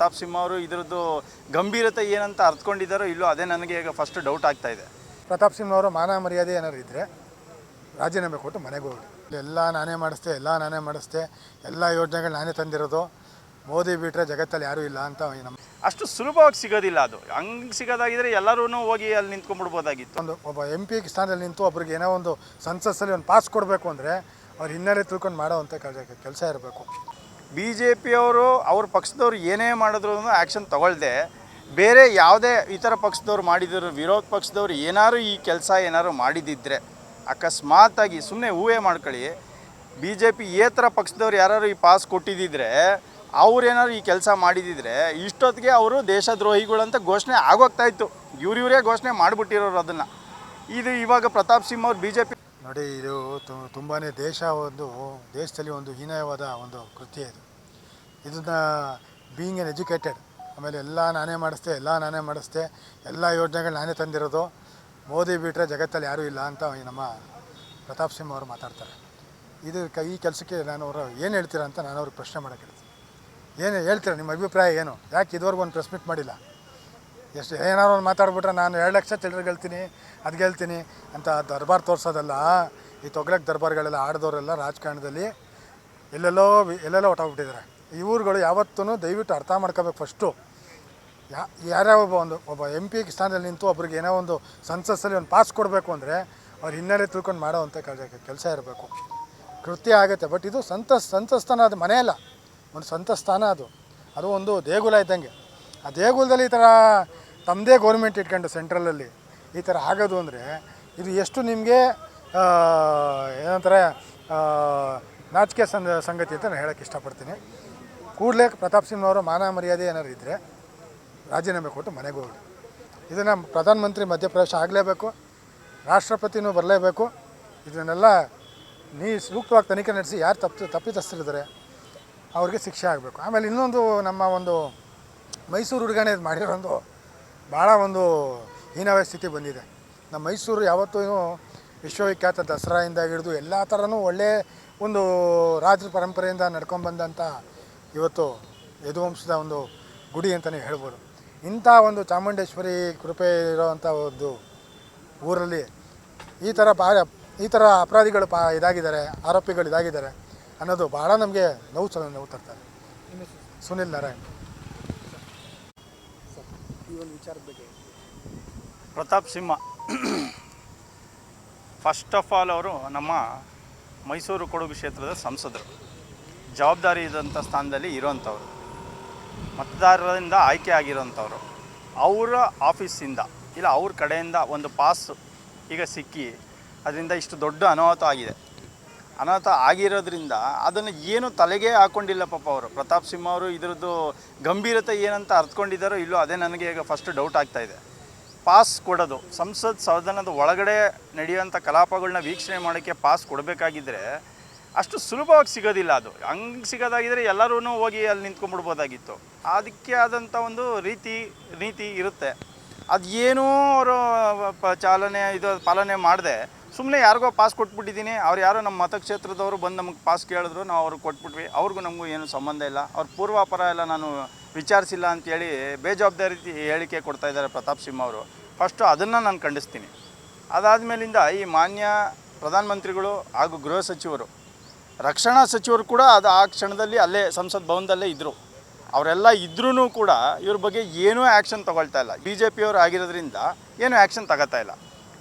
ಪ್ರತಾಪ್ ಸಿಂಹ ಅವರು ಇದರದ್ದು ಗಂಭೀರತೆ ಏನಂತ ಅರ್ಥಕೊಂಡಿದ್ದಾರೋ ಇಲ್ಲೋ ಅದೇ ನನಗೆ ಈಗ ಫಸ್ಟ್ ಡೌಟ್ ಆಗ್ತಾ ಇದೆ. ಪ್ರತಾಪ್ ಸಿಂಹ ಅವರು ಮಾನ ಮರ್ಯಾದೆ ಏನಾದ್ರು ಇದ್ದರೆ ರಾಜೀನಾಮೆ ಕೊಟ್ಟು ಮನೆಗೆ ಹೋಗಿ ಎಲ್ಲ ನಾನೇ ಮಾಡಿಸ್ದೆ ಎಲ್ಲ ನಾನೇ ಮಾಡಿಸ್ದೆ ಎಲ್ಲ ಯೋಜನೆಗಳು ನಾನೇ ತಂದಿರೋದು. ಮೋದಿ ಬಿಟ್ಟರೆ ಜಗತ್ತಲ್ಲಿ ಯಾರೂ ಇಲ್ಲ ಅಂತ ನಮ್ಮ ಅಷ್ಟು ಸುಲಭವಾಗಿ ಸಿಗೋದಿಲ್ಲ ಅದು. ಹಂಗೆ ಸಿಗೋದಾಗಿದ್ರೆ ಎಲ್ಲರೂ ಹೋಗಿ ಅಲ್ಲಿ ನಿಂತ್ಕೊಂಡ್ಬಿಡ್ಬೋದಾಗಿತ್ತು. ಒಂದು ಒಬ್ಬ ಎಂ ಪಿ ಸ್ಥಾನದಲ್ಲಿ ನಿಂತು ಒಬ್ರಿಗೆ ಏನೋ ಒಂದು ಸಂಸತ್ಸಲ್ಲಿ ಒಂದು ಪಾಸ್ ಕೊಡಬೇಕು ಅಂದರೆ ಅವ್ರು ಹಿನ್ನೆಲೆ ತಿಳ್ಕೊಂಡು ಮಾಡೋವಂಥ ಕೆಲಸ ಇರಬೇಕು. ಬಿ ಜೆ ಪಿಯವರು ಅವ್ರ ಪಕ್ಷದವ್ರು ಏನೇ ಮಾಡಿದ್ರು ಆ್ಯಕ್ಷನ್ ತಗೊಳ್ದೆ. ಬೇರೆ ಯಾವುದೇ ಇತರ ಪಕ್ಷದವ್ರು ಮಾಡಿದ್ರು, ವಿರೋಧ ಪಕ್ಷದವ್ರು ಏನಾದ್ರು ಈ ಕೆಲಸ ಏನಾದ್ರು ಮಾಡಿದಿದ್ರೆ, ಅಕಸ್ಮಾತಾಗಿ ಸುಮ್ಮನೆ ಊಹೆ ಮಾಡ್ಕೊಳ್ಳಿ ಬಿ ಜೆ ಪಿ ಏತರ ಪಕ್ಷದವ್ರು ಯಾರು ಈ ಪಾಸ್ ಕೊಟ್ಟಿದ್ದಿದ್ರೆ ಅವ್ರೇನಾದ್ರು ಈ ಕೆಲಸ ಮಾಡಿದಿದ್ರೆ, ಇಷ್ಟೊತ್ತಿಗೆ ಅವರು ದೇಶದ್ರೋಹಿಗಳಂತ ಘೋಷಣೆ ಆಗೋಗ್ತಾಯಿತ್ತು ಇವ್ರಿವರೇ ಘೋಷಣೆ ಮಾಡಿಬಿಟ್ಟಿರೋರು ಅದನ್ನು. ಇದು ಇವಾಗ ಪ್ರತಾಪ್ ಸಿಂಹ ಅವ್ರು ಬಿ ಜೆ ಪಿ ನೋಡಿ, ಇದು ತುಂಬಾ ದೇಶ ಒಂದು, ದೇಶದಲ್ಲಿ ಒಂದು ಹೀನಾಯವಾದ ಒಂದು ಕೃತ್ಯ ಇದು. ಇದನ್ನು ಬೀಯಿಂಗ್ ಎನ್ ಎಜುಕೇಟೆಡ್ ಆಮೇಲೆ ಎಲ್ಲ ನಾನೇ ಮಾಡಿಸ್ದೆ, ಎಲ್ಲ ನಾನೇ ಮಾಡಿಸ್ದೆ, ಎಲ್ಲ ಯೋಜನೆಗಳು ನಾನೇ ತಂದಿರೋದು, ಮೋದಿ ಬಿಟ್ಟರೆ ಜಗತ್ತಲ್ಲಿ ಯಾರೂ ಇಲ್ಲ ಅಂತ ನಮ್ಮ ಪ್ರತಾಪ್ ಸಿಂಹ ಅವರು ಮಾತಾಡ್ತಾರೆ. ಇದು ಕ, ಈ ಕೆಲಸಕ್ಕೆ ನಾನು ಅವರು ಏನು ಹೇಳ್ತೀರಾ ಅಂತ ನಾನು ಅವ್ರಿಗೆ ಪ್ರಶ್ನೆ ಮಾಡೋಕ್ಕೆ ಹೇಳ್ತೀನಿ. ಏನು ಹೇಳ್ತೀರಾ, ನಿಮ್ಮ ಅಭಿಪ್ರಾಯ ಏನು? ಯಾಕೆ ಇದುವರೆಗೂ ಒಂದು ಪ್ರೆಸ್ ಮೀಟ್ ಮಾಡಿಲ್ಲ? ಎಷ್ಟು ಏನಾರು ಒಂದು ಮಾತಾಡ್ಬಿಟ್ರೆ ನಾನು ಎರಡು ಲಕ್ಷ ಚಿಲ್ಲರೆ ಗೆಲ್ತೀನಿ, ಅದು ಗೆಲ್ತೀನಿ ಅಂತ ದರ್ಬಾರ್ ತೋರಿಸೋದಲ್ಲ, ಈ ತೊಗಲಕ್ ದರ್ಬಾರ್ಗಳೆಲ್ಲ ಆಡಿದವರೆಲ್ಲ ರಾಜಕಾರಣದಲ್ಲಿ ಎಲ್ಲೆಲ್ಲೋ ಎಲ್ಲೆಲ್ಲೋ ಹೊಟ್ಟೋಗ್ಬಿಟ್ಟಿದ್ದಾರೆ ಊರುಗಳು ಯಾವತ್ತೂ ದಯವಿಟ್ಟು ಅರ್ಥ ಮಾಡ್ಕೋಬೇಕು ಫಸ್ಟು ಯಾ ಯಾರ್ಯಾವ ಒಬ್ಬ ಒಂದು, ಒಬ್ಬ ಎಂ ಪಿ ಸ್ಥಾನದಲ್ಲಿ ನಿಂತು ಒಬ್ರಿಗೆ ಏನೋ ಒಂದು ಸಂಸತ್ಸಲ್ಲಿ ಒಂದು ಪಾಸ್ ಕೊಡಬೇಕು ಅಂದರೆ ಅವ್ರು ಹಿನ್ನೆಲೆ ತಿಳ್ಕೊಂಡು ಮಾಡೋವಂಥ ಕೆಲಸ ಇರಬೇಕು. ಕೃತ್ಯ ಆಗುತ್ತೆ ಬಟ್ ಇದು ಸಂತ ಸಂತಸ್ಥಾನ ಅದು ಮನೆ ಅಲ್ಲ. ಒಂದು ಸಂತಸ್ಥಾನ ಅದು. ಅದು ಒಂದು ದೇಗುಲ ಇದ್ದಂಗೆ. ಆ ದೇಗುಲದಲ್ಲಿ ಈ ಥರ ತಮ್ಮದೇ ಗೌರ್ಮೆಂಟ್ ಇಟ್ಕೊಂಡು ಸೆಂಟ್ರಲಲ್ಲಿ ಈ ಥರ ಆಗೋದು ಅಂದರೆ ಇದು ಎಷ್ಟು ನಿಮಗೆ ಏನಂತಾರೆ ನಾಚಿಕೆ ಸಂಗ, ಸಂಗತಿ ಅಂತ ನಾನು ಹೇಳೋಕ್ಕೆ ಇಷ್ಟಪಡ್ತೀನಿ. ಕೂಡಲೇ ಪ್ರತಾಪ್ ಸಿಂಹವರು ಮಾನ ಮರ್ಯಾದೆ ಏನಾದ್ರು ಇದ್ದರೆ ರಾಜೀನಾಮೆ ಕೊಟ್ಟು ಮನೆಗೆ ಹೋಗಿ ಇದನ್ನು ಪ್ರಧಾನಮಂತ್ರಿ ಮಧ್ಯಪ್ರವೇಶ ಆಗಲೇಬೇಕು, ರಾಷ್ಟ್ರಪತಿನೂ ಬರಲೇಬೇಕು. ಇದನ್ನೆಲ್ಲ ನೀ ಸೂಕ್ತವಾಗಿ ತನಿಖೆ ನಡೆಸಿ ಯಾರು ತಪ್ಪು, ತಪ್ಪಿತಸ್ಥರಿದ್ದಾರೆ, ಅವ್ರಿಗೆ ಶಿಕ್ಷೆ ಆಗಬೇಕು. ಆಮೇಲೆ ಇನ್ನೊಂದು ನಮ್ಮ ಒಂದು ಮೈಸೂರು ಹುಡುಗಣೆ ಮಾಡಿರೋ ಮಾಡಿರೋದು ಭಾಳ ಒಂದು ಹೀನವೇ ಸ್ಥಿತಿ ಬಂದಿದೆ. ನಮ್ಮ ಮೈಸೂರು ಯಾವತ್ತೂ ವಿಶ್ವವಿಖ್ಯಾತ ದಸರಾಯಿಂದ ಹಿಡಿದು ಎಲ್ಲ ಥರನೂ ಒಳ್ಳೆಯ ಒಂದು ರಾಜರ ಪರಂಪರೆಯಿಂದ ನಡ್ಕೊಂಡ್ಬಂದಂಥ ಇವತ್ತು ಯದುವಂಶದ ಒಂದು ಗುಡಿ ಅಂತಲೇ ಹೇಳ್ಬೋದು. ಇಂಥ ಒಂದು ಚಾಮುಂಡೇಶ್ವರಿ ಕೃಪೆ ಇರೋವಂಥ ಒಂದು ಊರಲ್ಲಿ ಈ ಥರ ಬಾ ಈ ಥರ ಅಪರಾಧಿಗಳು ಪಾ ಇದಾಗಿದ್ದಾರೆ ಆರೋಪಿಗಳು ಇದಾಗಿದ್ದಾರೆ ಅನ್ನೋದು ಭಾಳ ನಮಗೆ ನೋವು ಸಲ ನೋವು ತರ್ತಾರೆ. ಸುನಿಲ್ ನಾರಾಯಣ್. ಈ ಒಂದು ವಿಚಾರದ ಬಗ್ಗೆ? Pratap Simha. First of all ಅವರು ನಮ್ಮ ಮೈಸೂರು ಕೊಡಗು ಕ್ಷೇತ್ರದ ಸಂಸದರು. ಜವಾಬ್ದಾರಿ ಇದ್ದಂಥ ಸ್ಥಾನದಲ್ಲಿ ಇರೋವಂಥವ್ರು. ಮತದಾರರಿಂದ ಆಯ್ಕೆ ಆಗಿರೋಂಥವ್ರು ಅವರ ಆಫೀಸಿಂದ ಇಲ್ಲ, ಅವ್ರ ಕಡೆಯಿಂದ ಒಂದು ಪಾಸ್ ಈಗ ಸಿಕ್ಕಿ, ಅದರಿಂದ ಇಷ್ಟು ದೊಡ್ಡ ಅನಾಹುತ ಆಗಿದೆ. ಅನಾಹುತ ಆಗಿರೋದ್ರಿಂದ ಅದನ್ನು ಏನು ತಲೆಗೆ ಹಾಕ್ಕೊಂಡಿಲ್ಲ ಪಾಪ ಅವರು. ಪ್ರತಾಪ್ ಸಿಂಹ ಅವರು ಇದರದ್ದು ಗಂಭೀರತೆ ಏನಂತ ಅರ್ಥಕೊಂಡಿದ್ದಾರೋ ಇಲ್ಲೋ ಅದೇ ನನಗೆ ಈಗ ಫಸ್ಟ್ ಡೌಟ್ ಆಗ್ತಾ ಇದೆ. ಪಾಸ್ ಕೊಡೋದು. ಸಂಸತ್ ಸದನದ ಒಳಗಡೆ ನಡೆಯುವಂಥ ಕಲಾಪಗಳನ್ನ ವೀಕ್ಷಣೆ ಮಾಡೋಕ್ಕೆ ಪಾಸ್ ಕೊಡಬೇಕಾಗಿದ್ದರೆ ಅಷ್ಟು ಸುಲಭವಾಗಿ ಸಿಗೋದಿಲ್ಲ ಅದು. ಹಂಗೆ ಸಿಗೋದಾಗಿದ್ದರೆ ಎಲ್ಲರೂ ಹೋಗಿ ಅಲ್ಲಿ ನಿಂತ್ಕೊಂಡ್ಬಿಡ್ಬೋದಾಗಿತ್ತು ಅದಕ್ಕೆ ಆದಂಥ ಒಂದು ರೀತಿ ರೀತಿ ಇರುತ್ತೆ. ಅದು ಏನೂ ಅವರು ಚಾಲನೆ ಇದು ಪಾಲನೆ ಮಾಡದೆ ಸುಮ್ಮನೆ ಯಾರಿಗೋ ಪಾಸ್ ಕೊಟ್ಬಿಟ್ಟಿದ್ದೀನಿ. ಅವ್ರು ಯಾರೋ ನಮ್ಮ ಮತಕ್ಷೇತ್ರದವರು ಬಂದು ನಮಗೆ ಪಾಸ್ ಕೇಳಿದ್ರು, ನಾವು ಅವ್ರಿಗೆ ಕೊಟ್ಬಿಟ್ವಿ. ಅವ್ರಿಗೂ ನಮಗೂ ಏನು ಸಂಬಂಧ ಇಲ್ಲ. ಅವ್ರ ಪೂರ್ವಾಪರ ಎಲ್ಲ ನಾನು ವಿಚಾರಿಸಿಲ್ಲ ಅಂತೇಳಿ ಬೇಜವಾಬ್ದಾರಿ ಹೇಳಿಕೆ ಕೊಡ್ತಾ ಇದ್ದಾರೆ ಪ್ರತಾಪ್ ಸಿಂಹ ಅವರು. ಫಸ್ಟು ಅದನ್ನು ನಾನು ಖಂಡಿಸ್ತೀನಿ. ಅದಾದಮೇಲಿಂದ ಈ ಮಾನ್ಯ ಪ್ರಧಾನಮಂತ್ರಿಗಳು ಹಾಗೂ ಗೃಹ ಸಚಿವರು, ರಕ್ಷಣಾ ಸಚಿವರು ಕೂಡ ಅದು ಆ ಕ್ಷಣದಲ್ಲಿ ಅಲ್ಲೇ ಸಂಸತ್ ಭವನದಲ್ಲೇ ಇದ್ದರು ಅವರೆಲ್ಲ ಇದ್ರೂ ಕೂಡ ಇವ್ರ ಬಗ್ಗೆ ಏನೂ ಆ್ಯಕ್ಷನ್ ತಗೊಳ್ತಾ ಇಲ್ಲ. ಬಿ ಜೆ ಪಿಯವರು ಆಗಿರೋದ್ರಿಂದ ಏನೂ ಆ್ಯಕ್ಷನ್ ತಗೋತಾ ಇಲ್ಲ.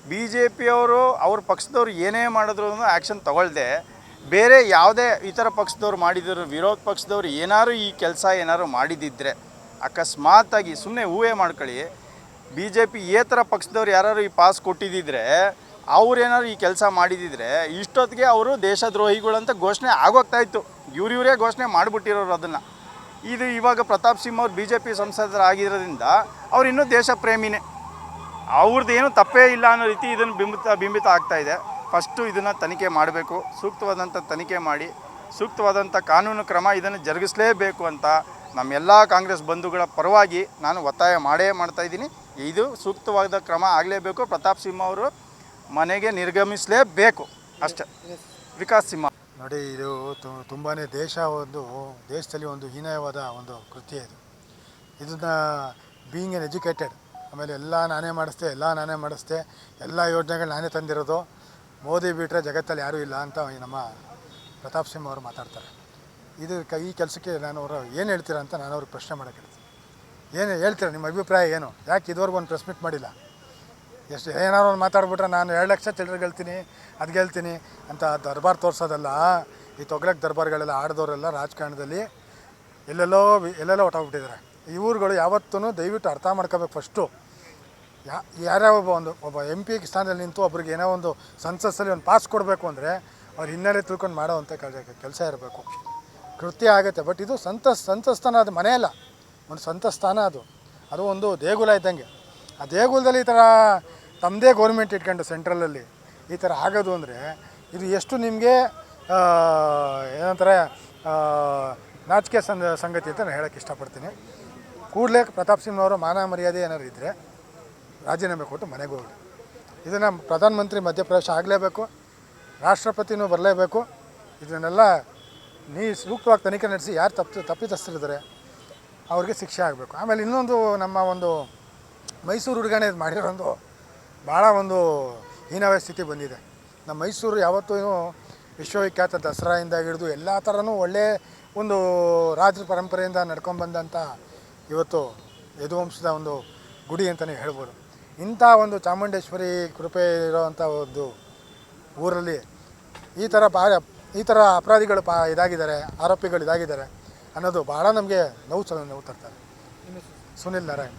ಬಿ ಜೆ ಪಿಯವರು ಅವ್ರ ಪಕ್ಷದವ್ರು ಏನೇ ಮಾಡಿದ್ರು ಆ್ಯಕ್ಷನ್ ತಗೊಳ್ದೆ. ಬೇರೆ ಯಾವುದೇ ಇತರ ಪಕ್ಷದವ್ರು ಮಾಡಿದ್ರು, ವಿರೋಧ ಪಕ್ಷದವ್ರು ಏನಾದ್ರು ಈ ಕೆಲಸ ಏನಾದ್ರು ಮಾಡಿದಿದ್ರೆ ಅಕಸ್ಮಾತಾಗಿ ಸುಮ್ಮನೆ ಊಹೆ ಮಾಡ್ಕೊಳ್ಳಿ ಬಿ ಜೆ ಪಿ ಏತರ ಪಕ್ಷದವ್ರು ಯಾರು ಈ ಪಾಸ್ ಕೊಟ್ಟಿದ್ದಿದ್ರೆ ಅವ್ರೇನಾದ್ರು ಈ ಕೆಲಸ ಮಾಡಿದಿದ್ರೆ, ಇಷ್ಟೊತ್ತಿಗೆ ಅವರು ದೇಶದ್ರೋಹಿಗಳಂತ ಘೋಷಣೆ ಆಗೋಗ್ತಾ ಇತ್ತು. ಘೋಷಣೆ ಮಾಡಿಬಿಟ್ಟಿರೋರು ಅದನ್ನು. ಇದು ಇವಾಗ ಪ್ರತಾಪ್ ಸಿಂಹ ಅವ್ರು ಬಿ ಜೆ ಪಿ ಸಂಸದರಾಗಿರೋದ್ರಿಂದ ಅವ್ರು ಇನ್ನೂ ದೇಶ ಪ್ರೇಮಿನೇ ಅವ್ರದ್ದು ಏನು ತಪ್ಪೇ ಇಲ್ಲ ಅನ್ನೋ ರೀತಿ ಇದನ್ನು ಬಿಂಬಿತ ಬಿಂಬಿತ ಆಗ್ತಾ ಇದೆ. ಫಸ್ಟು ಇದನ್ನು ತನಿಖೆ ಮಾಡಬೇಕು. ಸೂಕ್ತವಾದಂಥ ತನಿಖೆ ಮಾಡಿ. ಸೂಕ್ತವಾದಂಥ ಕಾನೂನು ಕ್ರಮ ಇದನ್ನು ಜರುಗಿಸಲೇಬೇಕು ಅಂತ ನಮ್ಮೆಲ್ಲ ಕಾಂಗ್ರೆಸ್ ಬಂಧುಗಳ ಪರವಾಗಿ ನಾನು ಒತ್ತಾಯ ಮಾಡೇ ಮಾಡ್ತಾ ಇದ್ದೀನಿ. ಇದು ಸೂಕ್ತವಾದ ಕ್ರಮ ಆಗಲೇಬೇಕು. ಪ್ರತಾಪ್ ಸಿಂಹ ಅವರು ಮನೆಗೆ ನಿರ್ಗಮಿಸಲೇಬೇಕು. ಅಷ್ಟೇ. ವಿಕಾಸ್ ಸಿಂಹ. ನೋಡಿ, ಇದು ತುಂಬಾ ದೇಶ ಒಂದು, ದೇಶದಲ್ಲಿ ಒಂದು ಹೀನಾಯವಾದ ಒಂದು ಕೃತ್ಯ ಇದು. ಇದನ್ನು ಬೀಯಿಂಗ್ ಎನ್ ಎಜುಕೇಟೆಡ್ ಆಮೇಲೆ ಎಲ್ಲ ನಾನೇ ಮಾಡಿಸ್ದೆ, ಎಲ್ಲ ನಾನೇ ಮಾಡಿಸ್ದೆ, ಎಲ್ಲ ಯೋಜನೆಗಳು ನಾನೇ ತಂದಿರೋದು. ಮೋದಿ ಬಿಟ್ಟರೆ ಜಗತ್ತಲ್ಲಿ ಯಾರೂ ಇಲ್ಲ ಅಂತ ನಮ್ಮ ಪ್ರತಾಪ್ ಸಿಂಹ ಅವರು ಮಾತಾಡ್ತಾರೆ. ಇದು ಈ ಕೆಲಸಕ್ಕೆ ನಾನು ಅವರು ಏನು ಹೇಳ್ತೀರಾ ಅಂತ ನಾನು ಅವ್ರಿಗೆ ಪ್ರಶ್ನೆ ಮಾಡೋಕ್ಕೆ ಏನು ಹೇಳ್ತೀರಾ, ನಿಮ್ಮ ಅಭಿಪ್ರಾಯ ಏನು? ಯಾಕೆ ಇದುವರೆಗೂ ಒಂದು ಪ್ರೆಸ್ ಮೀಟ್ ಮಾಡಿಲ್ಲ? ಎಷ್ಟು ಏನಾದ್ರು ಒಂದು ಮಾತಾಡ್ಬಿಟ್ರೆ ನಾನು ಎರಡು ಲಕ್ಷ ಚಿಲ್ಲರೆ ಗೆಲ್ತೀನಿ, ಅದು ಗೆಲ್ತೀನಿ ಅಂತ ದರ್ಬಾರ್ ತೋರಿಸೋದಲ್ಲ, ಈ ತೊಗಲಕ್ಕೆ ದರ್ಬಾರ್ಗಳೆಲ್ಲ ಆಡಿದವರೆಲ್ಲ ರಾಜಕಾರಣದಲ್ಲಿ ಎಲ್ಲೆಲ್ಲೋ ಎಲ್ಲೆಲ್ಲೋ ಹೊಟ್ಟೋಗ್ಬಿಟ್ಟಿದ್ದಾರೆ ಇವ್ರುಗಳು ಯಾವತ್ತೂ ದಯವಿಟ್ಟು ಅರ್ಥ ಮಾಡ್ಕೋಬೇಕು ಫಸ್ಟು. ಯಾ ಯಾರ್ಯಾವ ಒಬ್ಬ ಒಂದು, ಒಬ್ಬ ಎಂ ಪಿ ಸ್ಥಾನದಲ್ಲಿ ನಿಂತು ಒಬ್ರಿಗೆ ಏನೋ ಒಂದು ಸಂಸತ್ಸಲ್ಲಿ ಒಂದು ಪಾಸ್ ಕೊಡಬೇಕು ಅಂದರೆ ಅವ್ರ ಹಿನ್ನೆಲೆ ತಿಳ್ಕೊಂಡು ಮಾಡೋವಂಥ ಕೆಲಸ ಇರಬೇಕು. ಕೃತ್ಯ ಆಗುತ್ತೆ ಬಟ್ ಇದು ಸಂತಸ್ ಸಂತಸ್ಥಾನ ಅದು ಮನೆ ಅಲ್ಲ. ಒಂದು ಸಂತಸ್ಥಾನ ಅದು. ಅದು ಒಂದು ದೇಗುಲ ಇದ್ದಂಗೆ. ಆ ದೇಗುಲದಲ್ಲಿ ಈ ಥರ ತಮ್ಮದೇ ಗೌರ್ಮೆಂಟ್ ಇಟ್ಕೊಂಡು ಸೆಂಟ್ರಲಲ್ಲಿ ಈ ಥರ ಆಗೋದು ಅಂದರೆ ಇದು ಎಷ್ಟು ನಿಮಗೆ ಏನಂತಾರೆ ನಾಚಿಕೆ ಸಂಗತಿ ಅಂತ ನಾನು ಹೇಳೋಕ್ಕೆ ಇಷ್ಟಪಡ್ತೀನಿ. ಕೂಡಲೇ ಪ್ರತಾಪ್ ಸಿಂಹನವರು ಮಾನ ಮರ್ಯಾದೆ ಏನಾದ್ರು ಇದ್ದರೆ ರಾಜೀನಾಮೆ ಕೊಟ್ಟು ಮನೆಗೆ ಹೋಗಿ ಇದನ್ನು ಪ್ರಧಾನಮಂತ್ರಿ ಮಧ್ಯಪ್ರದೇಶ ಆಗಲೇಬೇಕು, ರಾಷ್ಟ್ರಪತಿನೂ ಬರಲೇಬೇಕು. ಇದನ್ನೆಲ್ಲ ನೀ ಸೂಕ್ತವಾಗಿ ತನಿಖೆ ನಡೆಸಿ ಯಾರು ತಪ್ಪು ತಪ್ಪಿತಸ್ಥರಿದ್ದಾರೆ, ಅವ್ರಿಗೆ ಶಿಕ್ಷೆ ಆಗಬೇಕು. ಆಮೇಲೆ ಇನ್ನೊಂದು ನಮ್ಮ ಒಂದು ಮೈಸೂರು ಹುಡುಗನೇ ಇದು ಮಾಡಿರೋದು ಭಾಳ ಒಂದು ಹೀನವ ಸ್ಥಿತಿ ಬಂದಿದೆ. ನಮ್ಮ ಮೈಸೂರು ಯಾವತ್ತೂ ವಿಶ್ವವಿಖ್ಯಾತ ದಸರಾಯಿಂದ ಹಿಡಿದು ಎಲ್ಲ ಥರನೂ ಒಳ್ಳೆಯ ಒಂದು ರಾಜ ಪರಂಪರೆಯಿಂದ ನಡ್ಕೊಂಬಂದಂಥ ಇವತ್ತು ಯದುವಂಶದ ಒಂದು ಗುಡಿ ಅಂತಲೇ ಹೇಳ್ಬೋದು. ಇಂಥ ಒಂದು ಚಾಮುಂಡೇಶ್ವರಿ ಕೃಪೆ ಇರೋವಂಥ ಒಂದು ಊರಲ್ಲಿ ಈ ಥರ ಬಾ ಈ ಥರ ಅಪರಾಧಿಗಳು ಪಾ ಇದಾಗಿದ್ದಾರೆ, ಆರೋಪಿಗಳು ಇದಾಗಿದ್ದಾರೆ ಅನ್ನೋದು ಭಾಳ ನಮಗೆ ನೋವು ನೋವು ತರ್ತಾರೆ. ಸುನಿಲ್ ನಾರಾಯಣ್.